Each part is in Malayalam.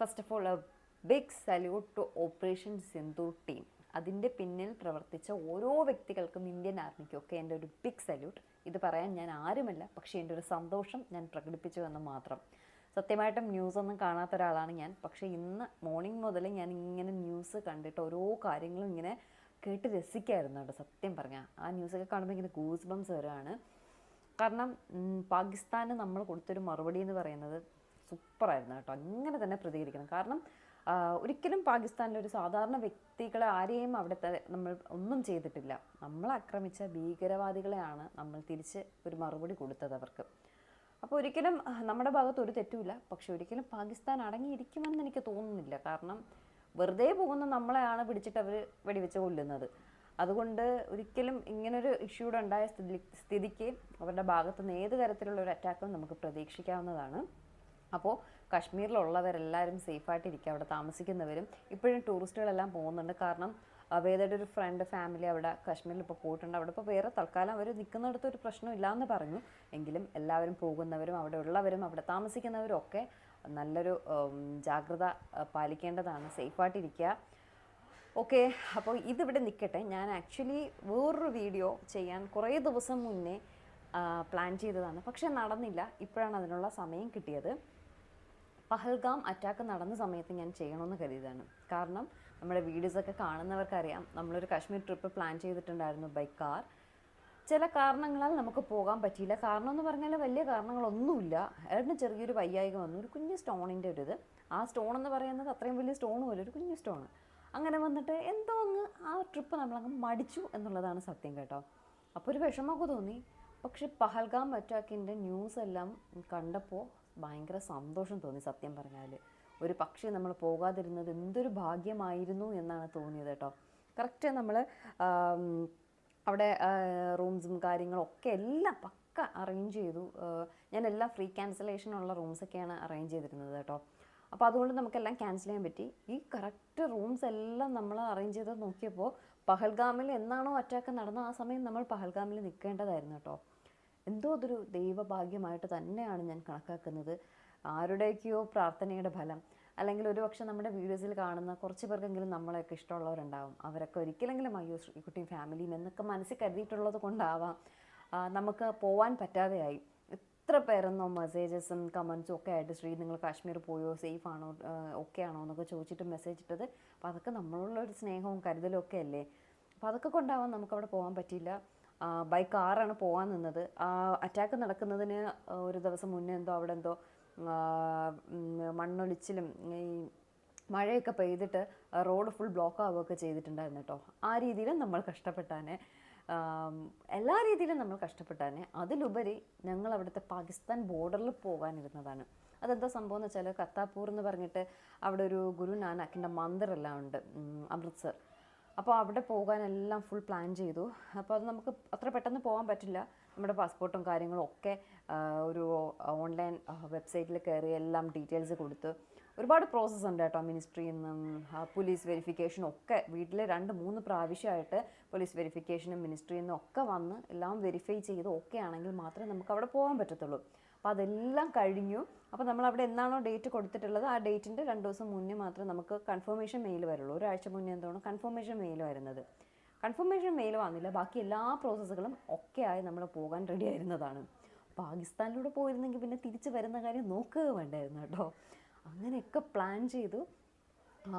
First of all a big salute to operation Sindhu team അതിന്റെ പിന്നിൽ പ്രവർത്തിച്ച ഓരോ വ്യക്തികൾക്കും ഇന്ത്യൻ ആർമിക്കും ഒക്കെ എന്റെ ഒരു ബിഗ് സല്യൂട്ട് ഇത് പറയാൻ ഞാൻ ആരുമല്ല പക്ഷേ എന്റെ ഒരു സന്തോഷം ഞാൻ പ്രകടിപ്പിച്ചു എന്ന് മാത്രം. സത്യമായിട്ടും ന്യൂസ് ഒന്നും കാണാത്ത ഒരാളാണ് ഞാൻ പക്ഷേ ഇന്ന് മോർണിംഗ് മുതൽ ഞാൻ ഇങ്ങനെ ന്യൂസ് കണ്ടിട്ട് ഓരോ കാര്യങ്ങളും ഇങ്ങനെ കേട്ട് രസിക്കായിരുന്നു കേട്ടോ സത്യം പറഞ്ഞാൽ ആ ന്യൂസൊക്കെ കാണുമ്പോൾ ഇങ്ങനെ ഗൂസ് ബംസ് വരുവാണ് കാരണം പാകിസ്ഥാന് നമ്മൾ കൊടുത്തൊരു മറുപടി എന്ന് പറയുന്നത് സൂപ്പറായിരുന്നു കേട്ടോ. അങ്ങനെ തന്നെ പ്രതികരിക്കണം. കാരണം ഒരിക്കലും പാകിസ്ഥാനിലെ ഒരു സാധാരണ വ്യക്തികളെ ആരെയും അവിടുത്തെ നമ്മൾ ഒന്നും ചെയ്തിട്ടില്ല. നമ്മൾ ആക്രമിച്ച ഭീകരവാദികളെയാണ് നമ്മൾ തിരിച്ച് ഒരു മറുപടി കൊടുത്തത് അവർക്ക്. അപ്പോൾ ഒരിക്കലും നമ്മുടെ ഭാഗത്ത് ഒരു തെറ്റുമില്ല. പക്ഷെ ഒരിക്കലും പാകിസ്ഥാൻ അടങ്ങിയിരിക്കുമെന്ന് എനിക്ക് തോന്നുന്നില്ല. കാരണം വെറുതെ പോകുന്ന നമ്മളെയാണ് പിടിച്ചിട്ട് അവർ വെടിവെച്ച് കൊല്ലുന്നത്. അതുകൊണ്ട് ഒരിക്കലും ഇങ്ങനൊരു ഇഷ്യൂടെ ഉണ്ടായ സ്ഥിതി സ്ഥിതിക്ക് അവരുടെ ഭാഗത്തുനിന്ന് ഏത് തരത്തിലുള്ള ഒരു അറ്റാക്കും നമുക്ക് പ്രതീക്ഷിക്കാവുന്നതാണ്. അപ്പോൾ കാശ്മീരിലുള്ളവരെല്ലാവരും സേഫായിട്ടിരിക്കുക അവിടെ താമസിക്കുന്നവരും. ഇപ്പോഴും ടൂറിസ്റ്റുകളെല്ലാം പോകുന്നുണ്ട്. കാരണം വേദയുടെ ഒരു ഫ്രണ്ട് ഫാമിലി അവിടെ കാശ്മീരിൽ ഇപ്പോൾ പോയിട്ടുണ്ട്. അവിടെ ഇപ്പോൾ വേറെ തൽക്കാലം അവർ നിൽക്കുന്നിടത്ത് ഒരു പ്രശ്നമില്ല എന്ന് പറഞ്ഞു. എങ്കിലും എല്ലാവരും പോകുന്നവരും അവിടെ ഉള്ളവരും അവിടെ താമസിക്കുന്നവരും ഒക്കെ നല്ലൊരു ജാഗ്രത പാലിക്കേണ്ടതാണ്. സേഫായിട്ടിരിക്കുക. ഓക്കെ അപ്പോൾ ഇതിവിടെ നിൽക്കട്ടെ ഞാൻ ആക്ച്വലി വേറൊരു വീഡിയോ ചെയ്യാൻ കുറേ ദിവസം മുന്നേ പ്ലാൻ ചെയ്തതാണ്. പക്ഷെ നടന്നില്ല. ഇപ്പോഴാണ് അതിനുള്ള സമയം കിട്ടിയത്. പഹൽഗാം അറ്റാക്ക് നടന്ന സമയത്ത് ഞാൻ ചെയ്യണമെന്ന് കരുതിയതാണ്. കാരണം നമ്മുടെ വീഡിയോസൊക്കെ കാണുന്നവർക്കറിയാം. നമ്മളൊരു കാശ്മീർ ട്രിപ്പ് പ്ലാൻ ചെയ്തിട്ടുണ്ടായിരുന്നു ബൈ കാർ ചില കാരണങ്ങളാൽ നമുക്ക് പോകാൻ പറ്റിയില്ല. കാരണം എന്ന് പറഞ്ഞാൽ വലിയ കാരണങ്ങളൊന്നുമില്ല. ഏട്ടന് ചെറിയൊരു വയ്യായിക വന്നു. ഒരു കുഞ്ഞു സ്റ്റോണിന്റെ ഒരു ഇത് ആ സ്റ്റോൺ എന്ന് പറയുന്നത് അത്രയും വലിയ സ്റ്റോൺ പോലെ ഒരു കുഞ്ഞു സ്റ്റോൺ അങ്ങനെ വന്നിട്ട് എന്തോ അങ്ങ് ആ ട്രിപ്പ് നമ്മളങ്ങ് മടിച്ചു എന്നുള്ളതാണ് സത്യം കേട്ടോ. അപ്പോൾ ഒരു വിഷമമൊക്കെ തോന്നി. പക്ഷെ പഹൽഗാം അറ്റാക്കിന്റെ ന്യൂസ് എല്ലാം കണ്ടപ്പോൾ ഭയങ്കര സന്തോഷം തോന്നി സത്യം പറഞ്ഞാൽ ഒരു പക്ഷേ നമ്മൾ പോകാതിരുന്നത് എന്തൊരു ഭാഗ്യമായിരുന്നു എന്നാണ് തോന്നിയത് കേട്ടോ. കറക്റ്റ് നമ്മൾ അവിടെ റൂംസും കാര്യങ്ങളൊക്കെ എല്ലാം പക്ക അറേഞ്ച് ചെയ്തു. ഞാൻ എല്ലാ ഫ്രീ ക്യാൻസലേഷനുള്ള റൂംസൊക്കെയാണ് അറേഞ്ച് ചെയ്തിരുന്നത് കേട്ടോ. അപ്പോൾ അതുകൊണ്ട് നമുക്കെല്ലാം ക്യാൻസൽ ചെയ്യാൻ പറ്റി. ഈ കറക്റ്റ് റൂംസ് എല്ലാം നമ്മൾ അറേഞ്ച് ചെയ്ത് നോക്കിയപ്പോൾ പഹൽഗാമിൽ എന്നാണോ അറ്റാക്ക് നടന്ന ആ സമയം നമ്മൾ പഹൽഗാമിൽ നിൽക്കേണ്ടതായിരുന്നു കേട്ടോ. എന്തോ അതൊരു ദൈവഭാഗ്യമായിട്ട് തന്നെയാണ് ഞാൻ കണക്കാക്കുന്നത്. ആരുടെയൊക്കെയോ പ്രാർത്ഥനയുടെ ഫലം അല്ലെങ്കിൽ ഒരുപക്ഷെ നമ്മുടെ വീഡിയോസിൽ കാണുന്ന കുറച്ച് പേർക്കെങ്കിലും നമ്മളെയൊക്കെ ഇഷ്ടമുള്ളവരുണ്ടാവും. അവരൊക്കെ ഒരിക്കലെങ്കിലും അയ്യോ ശ്രീകുട്ടിയും ഫാമിലിയും എന്നൊക്കെ മനസ്സിൽ കരുതിയിട്ടുള്ളത് കൊണ്ടാവാം. നമുക്ക് പോവാൻ പറ്റാതെയായി. എത്ര പേരെന്നോ മെസ്സേജസും കമൻസും ഒക്കെ ആയിട്ട് ശ്രീ നിങ്ങൾ കാശ്മീർ പോയോ? സേഫ് ആണോ? ഓക്കെ ആണോ? എന്നൊക്കെ ചോദിച്ചിട്ട് മെസ്സേജ് ഇട്ടത്. അപ്പോൾ അതൊക്കെ നമ്മളുള്ള ഒരു സ്നേഹവും കരുതലും ഒക്കെ അല്ലേ? അപ്പോൾ അതൊക്കെ കൊണ്ടാവാം നമുക്കവിടെ പോകാൻ പറ്റിയില്ല. ബൈ കാറാണ് പോകാൻ നിന്നത്. അറ്റാക്ക് നടക്കുന്നതിന് ഒരു ദിവസം മുന്നേ എന്തോ അവിടെ എന്തോ മണ്ണൊലിച്ചിലും ഈ മഴയൊക്കെ പെയ്തിട്ട് റോഡ് ഫുൾ ബ്ലോക്ക് ആവുകയൊക്കെ ചെയ്തിട്ടുണ്ടായിരുന്നു കേട്ടോ. ആ രീതിയിൽ നമ്മൾ കഷ്ടപ്പെട്ടാനെ എല്ലാ രീതിയിലും നമ്മൾ കഷ്ടപ്പെട്ടാനെ അതിലുപരി ഞങ്ങൾ അവിടുത്തെ പാകിസ്ഥാൻ ബോർഡറിൽ പോകാനിരുന്നതാണ്. അതെന്താ സംഭവം എന്ന് വെച്ചാൽ കത്താപൂർ എന്ന് പറഞ്ഞിട്ട് അവിടെ ഒരു ഗുരു നാനാക്കിന്റെ മന്ദിറെല്ലാം ഉണ്ട് അമൃത്സർ അപ്പോൾ അവിടെ പോകാനെല്ലാം ഫുൾ പ്ലാൻ ചെയ്തു. അപ്പോൾ അത് നമുക്ക് അത്ര പെട്ടെന്ന് പോകാൻ പറ്റില്ല. നമ്മുടെ പാസ്പോർട്ടും കാര്യങ്ങളും ഒക്കെ ഒരു ഓൺലൈൻ വെബ്സൈറ്റിൽ കയറി എല്ലാം ഡീറ്റെയിൽസ് കൊടുത്ത് ഒരുപാട് പ്രോസസ്സ് ഉണ്ട് കേട്ടോ മിനിസ്ട്രിയിൽ നിന്നും പോലീസ് വെരിഫിക്കേഷനും ഒക്കെ. വീട്ടിൽ രണ്ട് മൂന്ന് പ്രാവശ്യമായിട്ട് പോലീസ് വെരിഫിക്കേഷനും മിനിസ്ട്രിയിൽ നിന്നും ഒക്കെ വന്ന് എല്ലാം വെരിഫൈ ചെയ്ത് ഓക്കെ ആണെങ്കിൽ മാത്രമേ നമുക്ക് അവിടെ പോകാൻ പറ്റത്തുള്ളൂ. അപ്പോൾ അതെല്ലാം കഴിഞ്ഞു. അപ്പോൾ നമ്മൾ അവിടെ എന്നാണോ ഡേറ്റ് കൊടുത്തിട്ടുള്ളത് ആ ഡേറ്റിന്റെ രണ്ട് ദിവസം മുന്നേ മാത്രമേ നമുക്ക് കൺഫർമേഷൻ മെയിൽ വരുള്ളൂ. ഒരാഴ്ച മുന്നേ എന്തോണം കൺഫർമേഷൻ മെയിൽ വരുന്നത്. കൺഫർമേഷൻ മെയിൽ വന്നില്ല. ബാക്കി എല്ലാ പ്രോസസ്സുകളും ഒക്കെ ആയി നമ്മൾ പോകാൻ റെഡി ആയിരുന്നതാണ്. പാകിസ്ഥാനിലൂടെ പോയിരുന്നെങ്കിൽ പിന്നെ തിരിച്ചു വരുന്ന കാര്യം നോക്കുക വേണ്ടായിരുന്നു കേട്ടോ. അങ്ങനെയൊക്കെ പ്ലാൻ ചെയ്തു.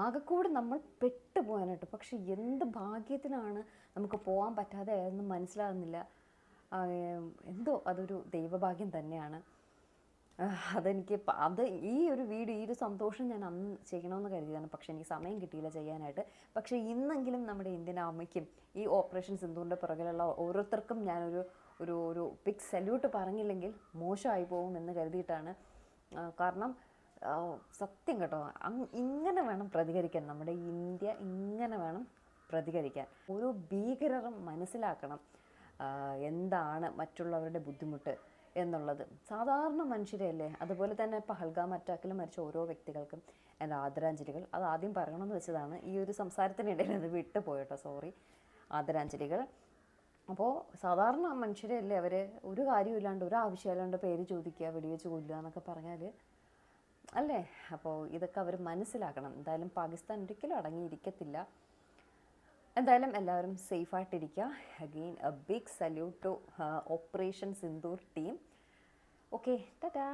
ആകെക്കൂടെ നമ്മൾ പെട്ടുപോകാനായിട്ട് പക്ഷെ എന്ത് ഭാഗ്യത്തിനാണ് നമുക്ക് പോകാൻ പറ്റാതെ ആയെന്ന് മനസ്സിലാകുന്നില്ല. എന്തോ അതൊരു ദൈവഭാഗ്യം തന്നെയാണ്. അതെനിക്ക് അത് ഈ ഒരു വീഡിയോ ഈ ഒരു സന്തോഷം ഞാൻ അന്ന് ചെയ്യണമെന്ന് കരുതിയതാണ്. പക്ഷേ എനിക്ക് സമയം കിട്ടിയില്ല ചെയ്യാനായിട്ട്. പക്ഷേ ഇന്നെങ്കിലും നമ്മുടെ ഇന്ത്യൻ ആർമിക്കും ഈ ഓപ്പറേഷൻ സിന്ധുവിന്റെ പുറകിലുള്ള ഓരോരുത്തർക്കും ഞാനൊരു ഒരു ഒരു പിക് സല്യൂട്ട് പറഞ്ഞില്ലെങ്കിൽ മോശമായി പോകും എന്ന് കരുതിയിട്ടാണ്. കാരണം സത്യം കേട്ടോ. ഇങ്ങനെ വേണം പ്രതികരിക്കാൻ. നമ്മുടെ ഇന്ത്യ ഇങ്ങനെ വേണം പ്രതികരിക്കാൻ. ഓരോ ഭീകരരും മനസ്സിലാക്കണം എന്താണ് മറ്റുള്ളവരുടെ ബുദ്ധിമുട്ട് എന്നുള്ളത്. സാധാരണ മനുഷ്യരെയല്ലേ? അതുപോലെ തന്നെ പഹൽഗാം അറ്റാക്കിൽ മരിച്ച ഓരോ വ്യക്തികൾക്കും എന്റെ ആദരാഞ്ജലികൾ. അത് ആദ്യം പറയണമെന്ന് വെച്ചതാണ്. ഈ ഒരു സംസാരത്തിനിടയിൽ അത് വിട്ടു പോയിട്ടോ സോറി. ആദരാഞ്ജലികൾ. അപ്പോൾ സാധാരണ മനുഷ്യരല്ലേ അവർ ഒരു കാര്യമില്ലാണ്ട് ഒരു ആവശ്യമില്ലാണ്ട് പേര് ചോദിക്കുക വെടിവെച്ച് കൊല്ലുക എന്നൊക്കെ പറഞ്ഞാൽ അല്ലേ? അപ്പോൾ ഇതൊക്കെ അവർ മനസ്സിലാക്കണം. എന്തായാലും പാകിസ്ഥാൻ ഒരിക്കലും അടങ്ങിയിരിക്കത്തില്ല. എന്തായാലും എല്ലാവരും സേഫായിട്ടിരിക്കുക again a big salute to operation Sindoor team okay tata